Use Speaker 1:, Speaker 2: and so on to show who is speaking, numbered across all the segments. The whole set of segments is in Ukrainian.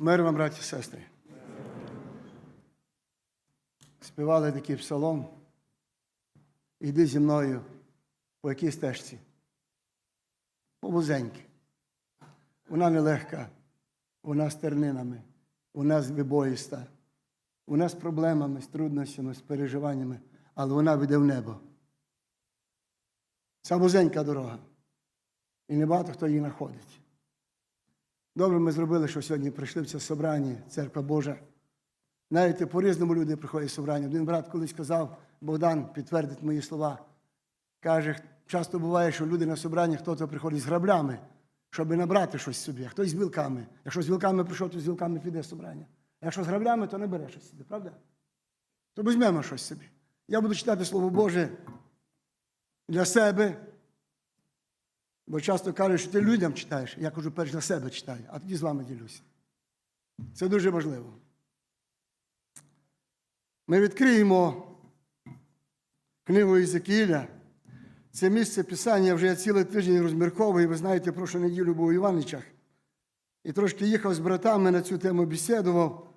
Speaker 1: Мир вам, браті і сестри. Співали такий псалом. Іди зі мною по якій стежці. По вузеньки. Вона нелегка, вона з тернинами, вона з вибоїста, вона з проблемами, з труднощами, з переживаннями, але вона веде в небо. Це вузенька дорога. І небагато хто її знаходить. Добре ми зробили, що сьогодні прийшли в це собрання, церква Божа. Знаєте, по-різному люди приходять в собрання. Один брат колись сказав, Богдан підтвердить мої слова. Каже, часто буває, що люди на собрання, хтось приходить з граблями, щоб набрати щось собі, а хтось з вілками. Якщо з вілками прийшов, то з вілками піде собрання. А якщо з граблями, то не бере щось собі, правда? То візьмемо щось собі. Я буду читати Слово Боже для себе. Бо часто кажуть, що ти людям читаєш. Я кажу, перш для себе читаю, а тоді з вами ділюся. Це дуже важливо. Ми відкриємо книгу Ізекіля. Це місце Писання вже я цілий тиждень розмірковую. Ви знаєте, прошу неділю був у Іваничах. І трошки їхав з братами на цю тему бесідував.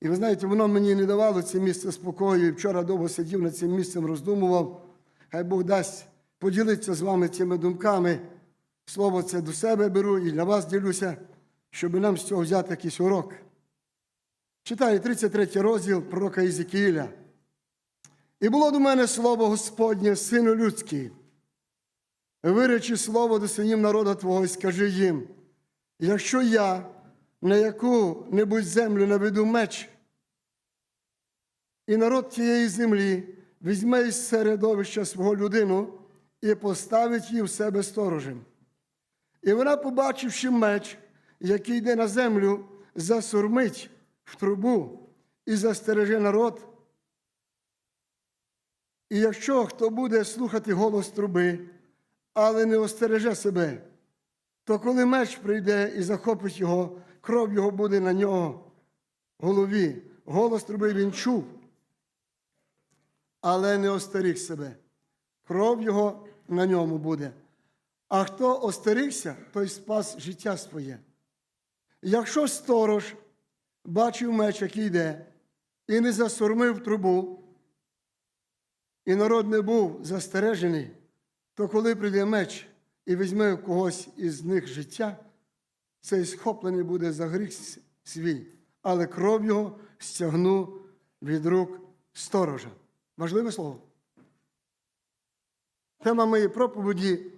Speaker 1: І ви знаєте, воно мені не давало це місце спокою. І вчора довго сидів над цим місцем, роздумував. Хай Бог дасть поділитися з вами цими думками. Слово це до себе беру і для вас ділюся, щоб нам з цього взяти якийсь урок. Читаю 33 розділ пророка Ізекіля. І було до мене слово Господнє, сину людський. Виречи слово до синів народу Твого і скажи їм, якщо я на яку-небудь землю наведу меч, і народ тієї землі візьме із середовища свого людину і поставить її в себе сторожем. І вона, побачивши меч, який йде на землю, засурмить в трубу і застереже народ. І якщо хто буде слухати голос труби, але не остереже себе, то коли меч прийде і захопить його, кров його буде на нього голові. Голос труби він чув, але не остеріг себе. Кров його на ньому буде. А хто остерігся, той спас життя своє. Якщо сторож бачив меч, який йде, і не засурмив трубу, і народ не був застережений, то коли прийде меч і візьме когось із них життя, цей схоплений буде за гріх свій, але кров його стягну від рук сторожа. Важливе слово. Тема моєї проповіді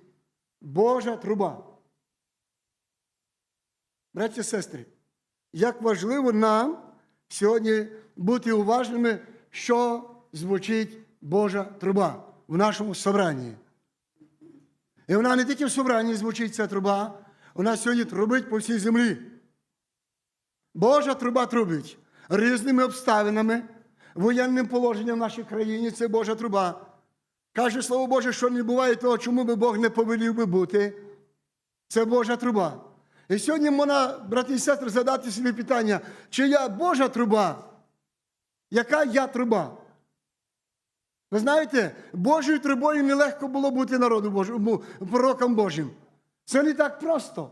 Speaker 1: Божа труба. Браті і сестри, як важливо нам сьогодні бути уважними, що звучить Божа труба в нашому собранні. І вона не тільки в собранні звучить ця труба, вона сьогодні трубить по всій землі. Божа труба трубить різними обставинами, воєнним положенням в нашій країні це Божа труба. Каже Слово Боже, що не буває того, чому би Бог не повелів би бути. Це Божа труба. І сьогодні можна, брати і сестри, задати собі питання, чи я Божа труба? Яка я труба? Ви знаєте, Божою трубою нелегко було бути народу Божому, пророком Божим. Це не так просто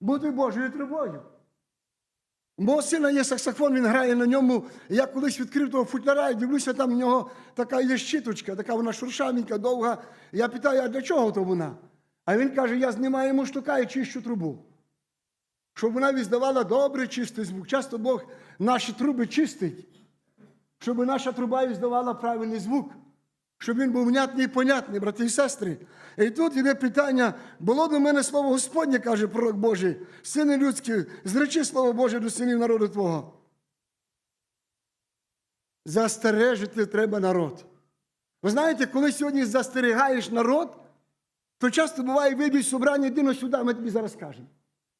Speaker 1: бути Божою трубою. Мого сина є саксофон, він грає на ньому. Я колись відкрив того футляра і дивлюся, там в нього така є щиточка, така вона шуршавенька, довга. Я питаю, а для чого то вона? А він каже, я знімаю йому штука і чищу трубу. Щоб вона віддавала добрий чистий звук. Часто Бог наші труби чистить, щоб наша труба віддавала правильний звук, щоб він був внятний і понятний, брати і сестри. І тут іде питання: було до мене слово Господнє, каже пророк Божий, сини людські, зречи слово Боже до синів народу Твого. Застережити треба народ. Ви знаєте, коли сьогодні застерігаєш народ, то часто буває вибій собрання, йди сюди, ми тобі зараз скажемо.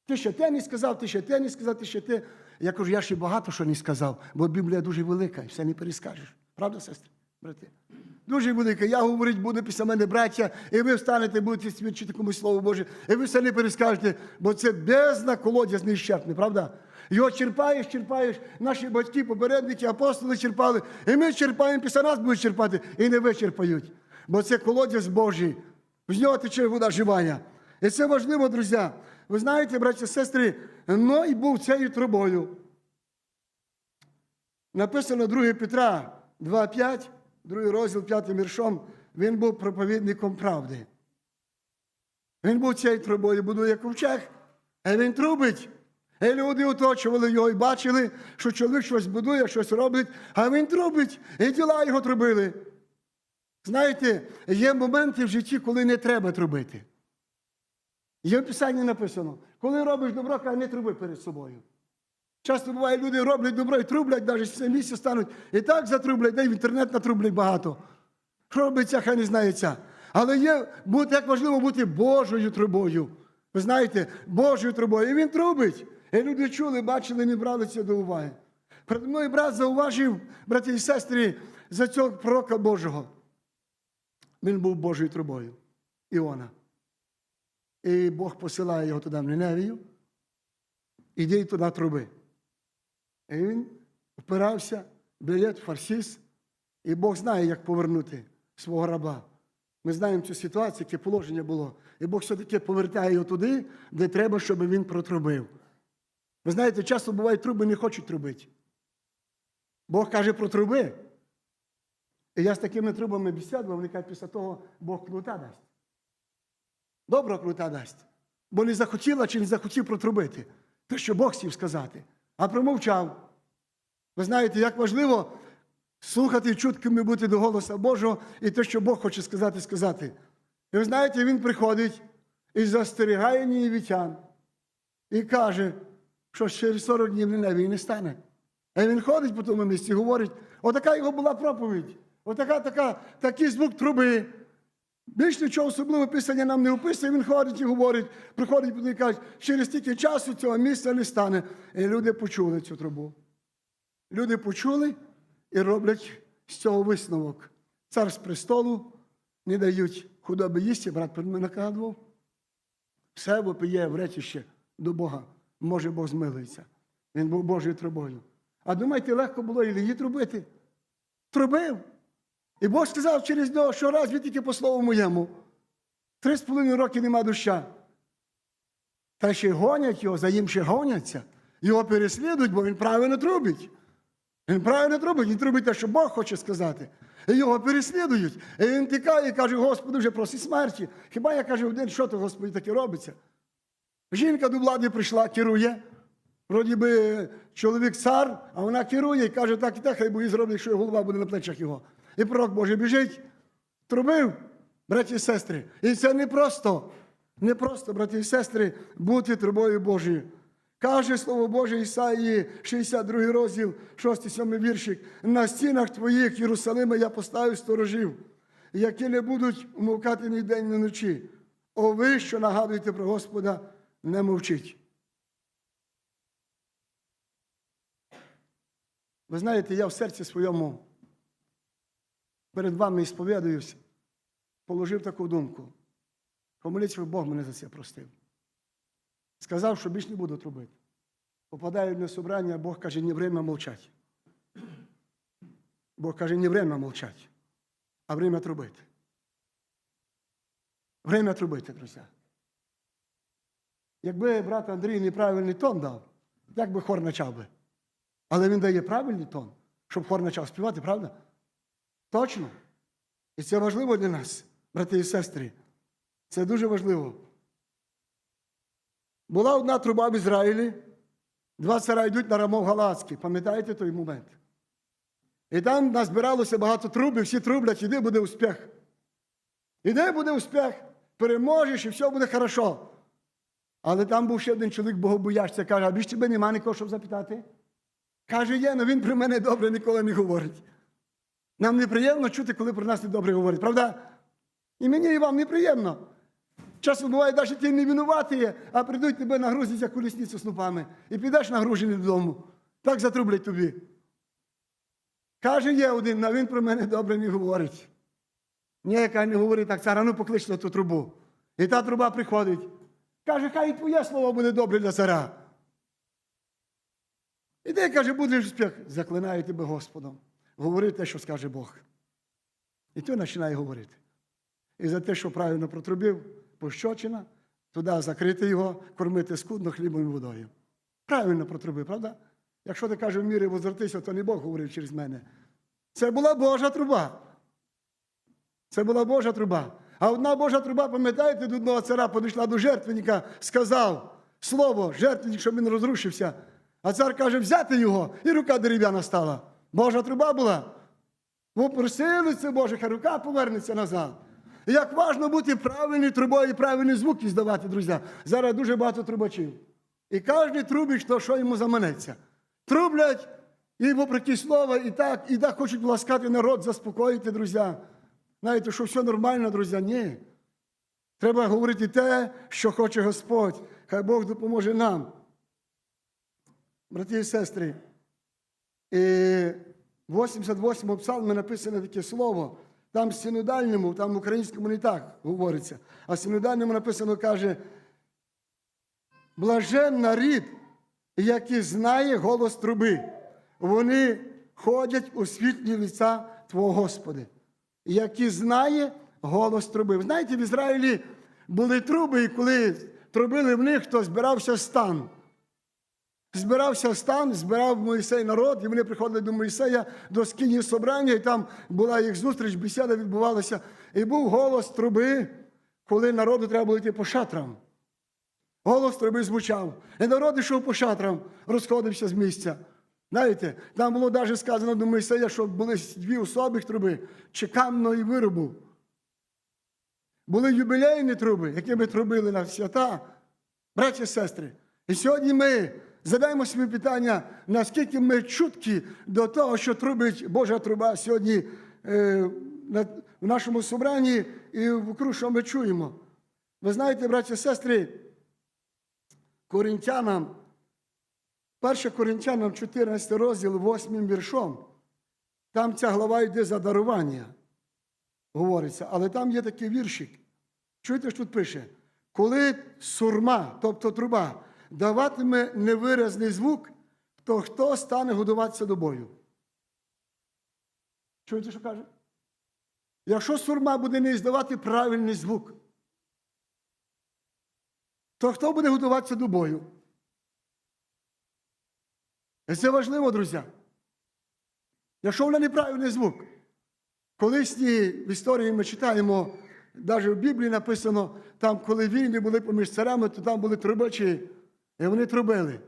Speaker 1: Ти ще те не сказав, ти ще те не сказав, ти ще те. Я кажу, я ще багато що не сказав, бо Біблія дуже велика і все не перескажеш. Правда, сестри, брати? Дуже велика. Я говорить, буду після мене браття, і ви встанете, будете свідчити комусь Слово Боже, і ви все не перескажете, бо це бездна колодязь нещерпний, правда? Його черпаєш, черпаєш, наші батьки, попередники, апостоли черпали, і ми черпаємо, після нас будуть черпати, і не вичерпають. Бо це колодязь Божий. З нього тече вода живая. І це важливо, друзі. Ви знаєте, браті і сестри, Ной був цією трубою. Написано 2 Петра 2,5, другий розділ 5 віршом, він був проповідником правди. Він був цією трубою, будує ковчег, а він трубить. І люди оточували його і бачили, що чоловік щось будує, щось робить, а він трубить, і діла його трубили. Знаєте, є моменти в житті, коли не треба трубити. Є в Писанні написано, коли робиш добро, каже, не труби перед собою. Часто буває, люди роблять добро і трублять, навіть місце стануть. І так затрублять, де в інтернет натрублять багато. Робиться, хай не знається. Але є, як важливо бути Божою трубою. Ви знаєте, Божою трубою. І він трубить. І люди чули, бачили, не брали це до уваги. Перед мною брат зауважив, браті і сестри, за цього пророка Божого. Він був Божою трубою. Іона. І Бог посилає його туди в Ниневію. Іди туди труби. І він впирався, білет, фарсіс, і Бог знає, як повернути свого раба. Ми знаємо цю ситуацію, яке положення було. І Бог все-таки повертає його туди, де треба, щоб він протрубив. Ви знаєте, часто буває, труби не хочуть трубити. Бог каже про труби. І я з такими трубами бесідував, вони кажуть, після того Бог кнута дасть. Добро кнута дасть. Бо не захотіла чи не захотів протрубити. Те, що Бог хотів сказати, а промовчав. Ви знаєте, як важливо слухати і чуткими бути до голоса Божого і те, що Бог хоче сказати, сказати. І ви знаєте, він приходить і застерігає нівітян і каже, що через 40 днів Ниневії не стане. А він ходить по тому місці і говорить, отака його була проповідь, отака, така, такий звук труби. Більш нічого особливого писання нам не описує, він ходить і говорить, приходить і каже, через стільки часу цього місця не стане. І люди почули цю трубу. Люди почули і роблять з цього висновок. Цар з престолу не дають худоби їсти, брат перед мене нагадував. Все вопиє в речище до Бога. Може Бог змилується. Він був Божою трубою. А думаєте, легко було Ілії трубити? Трубив. І Бог сказав через нього, що раз він тільки по слову моєму. Три з половиною роки нема доща. Та ще гонять його, за ним ще гоняться. Його переслідують, бо він правильно трубить. Він правильно трубить, він трубить те, що Бог хоче сказати. І його переслідують. І він тікає і каже, Господи, вже просить смерті. Хіба я кажу, один, що то, Господи, таке робиться? Жінка до влади прийшла, керує. Вроді би чоловік цар, а вона керує і каже, так і так, хай бої зроблять, що голова буде на плечах його. І пророк Божий біжить, трубив, браті і сестри. І це не просто, не просто, браті і сестри, бути трубою Божою. Каже Слово Боже Ісаїї, 62 розділ, 6-7 віршик. На стінах твоїх, Єрусалима, я поставив сторожів, які не будуть умовкати ні день, ні ночі. О ви, що нагадуєте про Господа, не мовчіть. Ви знаєте, я в серці своєму перед вами і положив таку думку. Помоліться, щоб Бог мене за це простив. Сказав, що більш не буду трубити. Попадаю на собрання, а Бог каже, не время молчать. Бог каже, не время молчать, а время трубити. Время трубити, друзі. Якби брат Андрій неправильний тон дав, як би хор почав би. Але він дає правильний тон, щоб хор почав співати, правда? Точно. І це важливо для нас, брати і сестри. Це дуже важливо. Була одна труба в Ізраїлі, два цара йдуть на Рамов Галацький. Пам'ятаєте той момент? І там назбиралося багато труб, і всі трублять, іде буде успіх. Іде буде успіх, переможеш, і все буде хорошо. Але там був ще один чоловік богобоящця, каже, а більш тебе нема нікого, щоб запитати? Каже, є, але він про мене добре ніколи не говорить. Нам неприємно чути, коли про нас недобре говорять, правда? І мені, і вам неприємно. Часом буває, навіть ти не винуватий, а прийдуть тебе нагрузять за колісницю снупами. І підеш нагружений додому. Так затрублять тобі. Каже, є один, а він про мене добре не говорить. Ні, яка не говорить так, цара, ну поклич на ту трубу. І та труба приходить. Каже, хай і твоє слово буде добре для цара. Іди, каже, будеш успіх. Заклинаю тебе Господом. Говори те, що скаже Бог. І той починає говорити. І за те, що правильно протрубив, пощочина, туди закрити його, кормити скудно хлібом і водою. Правильно протрубив, правда? Якщо ти каже в мірі возвратися, то не Бог говорив через мене. Це була Божа труба. Це була Божа труба. А одна Божа труба, пам'ятаєте, до одного цара підійшла до жертвенника, сказав слово, жертвенник, щоб він розрушився. А цар каже, взяти його, і рука дерев'яна стала. Божа труба була. Ви просили це Боже, хай рука повернеться назад. І як важно бути правильною трубою і правильні звуки здавати, друзі. Зараз дуже багато трубачів. І кожен трубить, що, йому заманеться. Трублять, і вопреки слова, і так, і так хочуть ласкати народ, заспокоїти, друзі. Знаєте, що все нормально, друзі? Ні. Треба говорити те, що хоче Господь. Хай Бог допоможе нам. Брати і сестри, і в 88-му псалмі написано таке слово. Там в синодальному, там в українському не так говориться. А в синодальному написано, каже, блажен нарід, який знає голос труби. Вони ходять у світлі лиця Твого Господи, який знає голос труби. Ви знаєте, в Ізраїлі були труби, і коли трубили в них, то збирався стан. Збирався стан, збирав Моїсей народ, і вони приходили до Моїсея до скині собрання, і там була їх зустріч, бесіда відбувалася. І був голос труби, коли народу треба було йти по шатрам. Голос труби звучав. І народ йшов по шатрам, розходився з місця. Знаєте, там було навіть сказано до Моїсея, що були дві особи труби чеканної виробу. Були юбілейні труби, які ми трубили на свята, браті і сестри. І сьогодні ми задаємо собі питання, наскільки ми чуткі до того, що трубить Божа труба сьогодні е, в нашому собранні і вокруг, що ми чуємо. Ви знаєте, браті і сестри, Коринтянам, 1 Коринтянам 14 розділ 8 віршом, там ця глава йде за дарування, говориться, але там є такий віршик. Чуєте, що тут пише? Коли сурма, тобто труба, даватиме невиразний звук, то хто стане годуватися до бою? Чуєте, що каже? Якщо сурма буде не здавати правильний звук, то хто буде готуватися до бою? Це важливо, друзі. Якщо вона неправильний звук, колисні в історії ми читаємо, навіть в Біблії написано, там, коли війни були поміж царями, то там були трубачі, і вони трубили.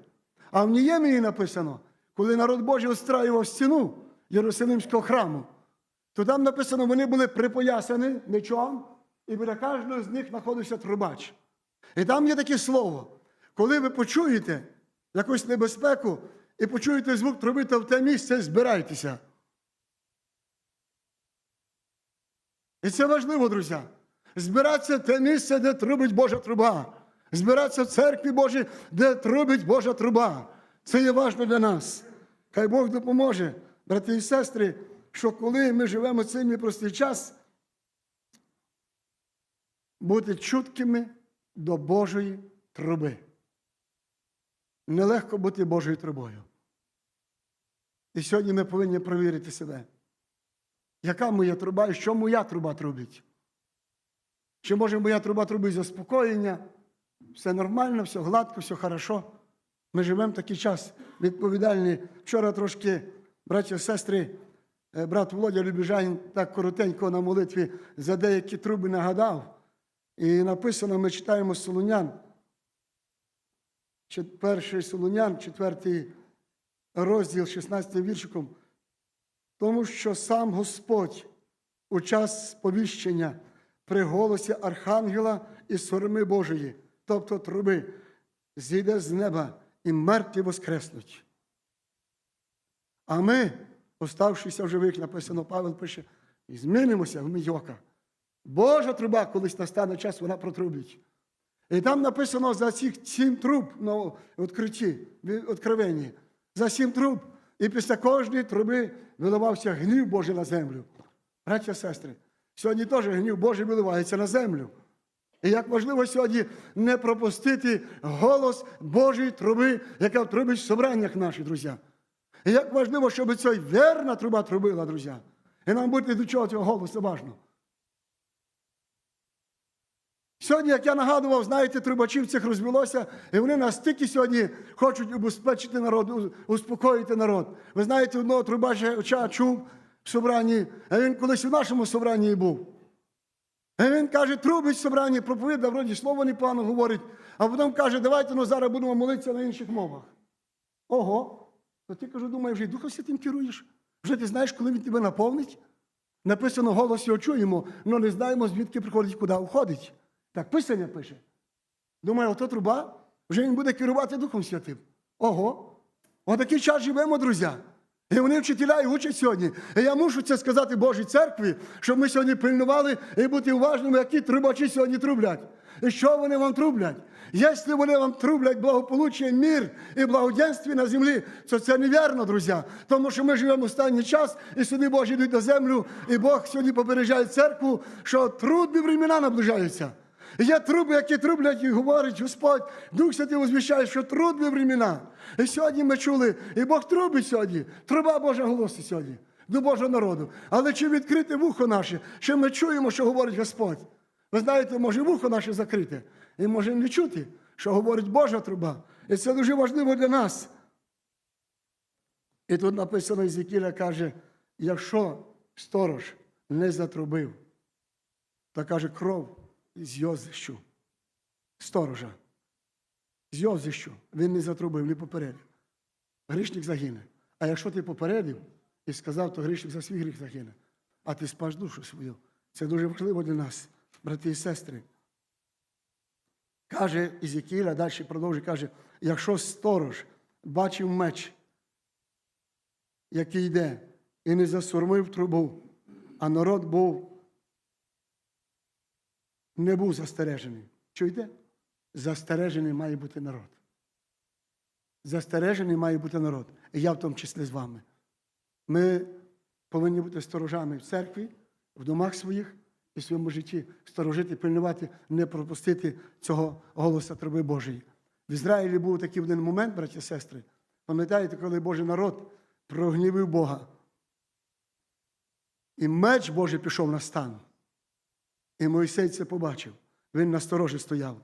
Speaker 1: А в Ніємії написано, коли народ Божий остраював стіну Єрусалимського храму, то там написано, вони були припоясані мечом, і біля кожного з них знаходився трубач. І там є таке слово. Коли ви почуєте якусь небезпеку і почуєте звук труби, то в те місце збирайтеся. І це важливо, друзі. Збиратися в те місце, де трубить Божа труба. Збиратися в церкві Божій, де трубить Божа труба. Це є важливо для нас. Хай Бог допоможе, брати і сестри, що коли ми живемо цей непростий час, бути чуткими до Божої труби. Нелегко бути Божою трубою. І сьогодні ми повинні провірити себе. Яка моя труба і що моя труба трубить? Чи може моя труба трубить заспокоєння? Все нормально, все гладко, все хорошо. Ми живемо такий час відповідальний. Вчора трошки, браті і сестри, е, брат Володя Любіжань так коротенько на молитві за деякі труби нагадав. І написано, ми читаємо Солунян, чет- перший Солунян, четвертий розділ, 16 віршиком. Тому що сам Господь у час сповіщення при голосі Архангела і сорми Божої, тобто труби, зійде з неба і мертві воскреснуть. А ми, оставшися в живих, написано, Павел пише, і змінимося в мійока. Божа труба колись настане час, вона протрубить. І там написано за цих сім труб на відкритті, в за сім труб. І після кожної труби виливався гнів Божий на землю. Браття сестри, сьогодні теж гнів Божий виливається на землю. І як важливо сьогодні не пропустити голос Божої труби, яка трубить в собраннях наших, друзі. І як важливо, щоб ця вірна труба трубила, друзі. І нам бути до чого цього голосу важно. Сьогодні, як я нагадував, знаєте, трубачів цих розвелося, і вони настільки сьогодні хочуть убезпечити народ, успокоїти народ. Ви знаєте, одного трубача чув в собранні, а він колись у нашому собранні був. І він каже, трубить в собранні, проповідав, вроді слово непогано говорить, а потім каже, давайте ну, зараз будемо молитися на інших мовах. Ого. То ти кажу, думаю, вже й Духом Святим керуєш. Вже ти знаєш, коли він тебе наповнить? Написано, голос його чуємо, але не знаємо, звідки приходить, куди уходить. Так Писання пише. Думаю, ото труба, вже він буде керувати Духом Святим. Ого. Отакий час живемо, друзі. І вони вчителя і учать сьогодні. І я мушу це сказати Божій церкві, щоб ми сьогодні пильнували і бути уважними, які трубачі сьогодні трублять. І що вони вам трублять? Якщо вони вам трублять благополуччя, мир і благоденстві на землі, то це невірно, друзі. Тому що ми живемо в останній час, і суди Божі йдуть на землю, і Бог сьогодні попереджає церкву, що трудні времена наближаються. І Є труби, які трублять і говорить Господь, Дух Святий возвіщає, що трудні времена. І сьогодні ми чули, і Бог трубить сьогодні, труба Божа голосить сьогодні до Божого народу. Але чи відкрите вухо наше, що ми чуємо, що говорить Господь? Ви знаєте, може вухо наше закрите, і може не чути, що говорить Божа труба. І це дуже важливо для нас. І тут написано, Ізекіля каже, якщо сторож не затрубив, то каже, кров з Йозищу, сторожа, з Йозищу, він не затрубив, не попередив. Грішник загине. А якщо ти попередив і сказав, то грішник за свій гріх загине, а ти спаш душу свою. Це дуже важливо для нас, брати і сестри. Каже Ізекіля, далі продовжує, каже, якщо сторож бачив меч, який йде, і не засурмив трубу, а народ був, не був застережений. Чуєте? Застережений має бути народ. Застережений має бути народ. І я в тому числі з вами. Ми повинні бути сторожами в церкві, в домах своїх і в своєму житті. Сторожити, пильнувати, не пропустити цього голоса труби Божої. В Ізраїлі був такий один момент, браті і сестри. Пам'ятаєте, коли Божий народ прогнівив Бога. І меч Божий пішов на стан. І Мойсей це побачив. Він на сторожі стояв.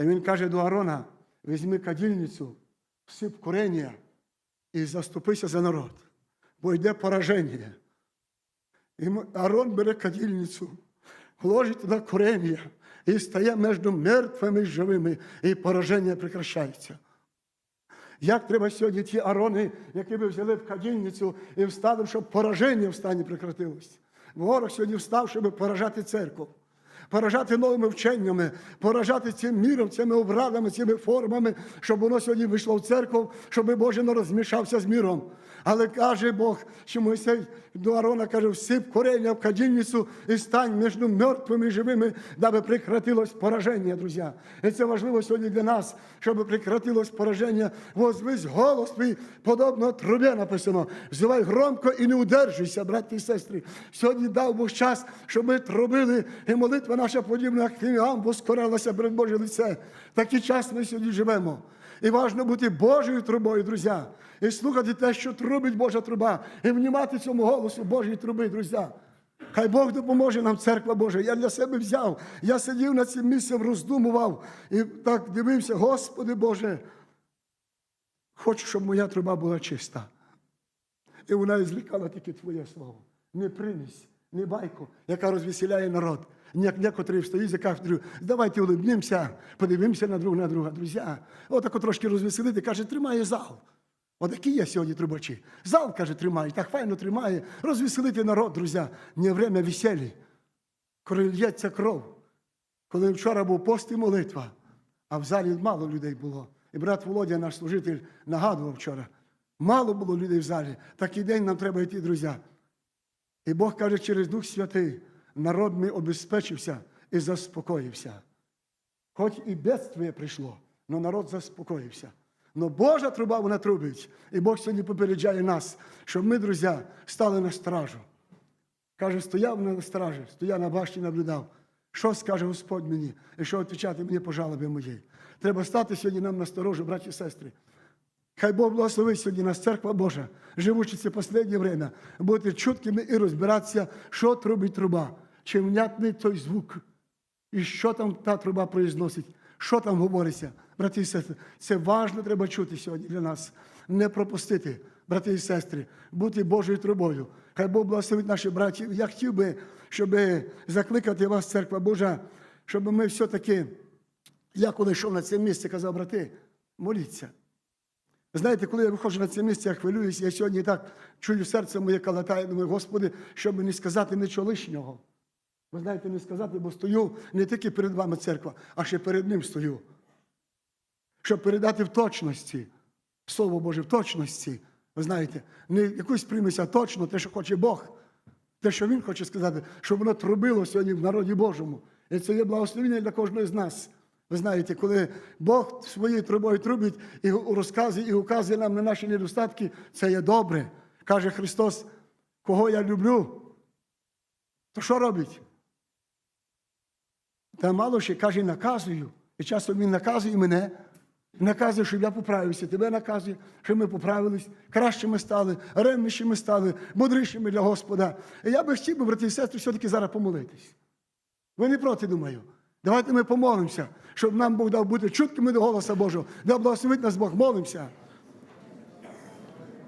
Speaker 1: І він каже до Аарона: візьми кадільницю, всип корення і заступися за народ, бо йде пораження. І Аарон бере кадільницю, ложить туди корення і стає між мертвими і живими, і пораження прекращається. Як треба сьогодні ті арони, які би взяли в кадільницю і встали, щоб пораження в стані прекратилось. Ворог сьогодні встав, щоб поражати церкву, поражати новими вченнями, поражати цим міром, цими обрадами, цими формами, щоб воно сьогодні вийшло в церкву, щоб Боже не розмішався з міром. Але каже Бог, що Мойсей до Арона каже, всип корення в кадільницю і стань між мертвими і живими, даби прекратилось пораження, друзі. І це важливо сьогодні для нас, щоб прекратилось пораження. Возвись голос твій, подобно трубі написано. Взивай громко і не удержуйся, браті і сестри. Сьогодні дав Бог час, щоб ми трубили, і молитва наша подібна, як фіміам, воскорилася перед Боже лице. Такий час ми сьогодні живемо. І важно бути Божою трубою, друзі, і слухати те, що трубить Божа труба, і внімати цьому голосу Божої труби, друзі. Хай Бог допоможе нам, церква Божа. Я для себе взяв. Я сидів над цим місцем, роздумував і так дивився, Господи Боже, хочу, щоб моя труба була чиста. І вона і злікала тільки Твоє слово. Не примість, не байку, яка розвеселяє народ. Некоторі встають за кафедрою, давайте улибнемося, подивимося на друг на друга. Друзі, отако трошки розвеселити, каже, тримає зал. Отакі є сьогодні трубачі. Зал, каже, тримає, так файно тримає. Розвеселити народ, друзі. Не время веселі. Коли лється кров. Коли вчора був пост і молитва, а в залі мало людей було. І брат Володя, наш служитель, нагадував вчора. Мало було людей в залі. Такий день нам треба йти, друзі. І Бог каже, через Дух Святий, народ мій обезпечився і заспокоївся. Хоч і бедствие прийшло, але народ заспокоївся. Но Божа труба вона трубить. І Бог сьогодні попереджає нас, щоб ми, друзі, стали на стражу. Каже, стояв на стражі, стояв на башті, наблюдав. Що скаже Господь мені? І що відповідати мені по жалобі моєї? Треба стати сьогодні нам на сторожу, браті і сестри. Хай Бог благословить сьогодні нас, церква Божа, живучи це останнє время, бути чуткими і розбиратися, що трубить труба, чи внятний той звук, І що там та труба произносить? Що там говориться, брати і сестри? Це важливо треба чути сьогодні для нас. Не пропустити, брати і сестри, бути Божою трубою. Хай Бог благословить наших братів. Я хотів би, щоб закликати вас, церква Божа, щоб ми все-таки, я коли йшов на це місце, казав, брати, моліться. Знаєте, коли я виходжу на це місце, я хвилююся, я сьогодні так чую серце моє калатає, думаю, Господи, щоб не сказати нічого лишнього. Ви знаєте, не сказати, бо стою не тільки перед вами церква, а ще перед ним стою. Щоб передати в точності, Слово Боже, в точності. Ви знаєте, не якусь примість, а точно те, що хоче Бог. Те, що Він хоче сказати, щоб воно трубило сьогодні в народі Божому. І це є благословення для кожного з нас. Ви знаєте, коли Бог своєю трубою трубить і розказує, і указує нам на наші недостатки, це є добре. Каже Христос, кого я люблю, то що робить? Та мало ще каже, наказую. І часом він наказує мене, наказує, щоб я поправився, тебе наказує, щоб ми поправились, кращими стали, ревнішими стали, мудрішими для Господа. І я би хотів брати і сестри, все-таки зараз помолитись. Ви не проти, думаю. Давайте ми помолимося, щоб нам Бог дав бути чуткими до голоса Божого. Да благословить нас Бог, молимося.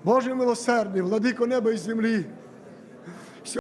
Speaker 1: Боже милосердний, владико неба і землі.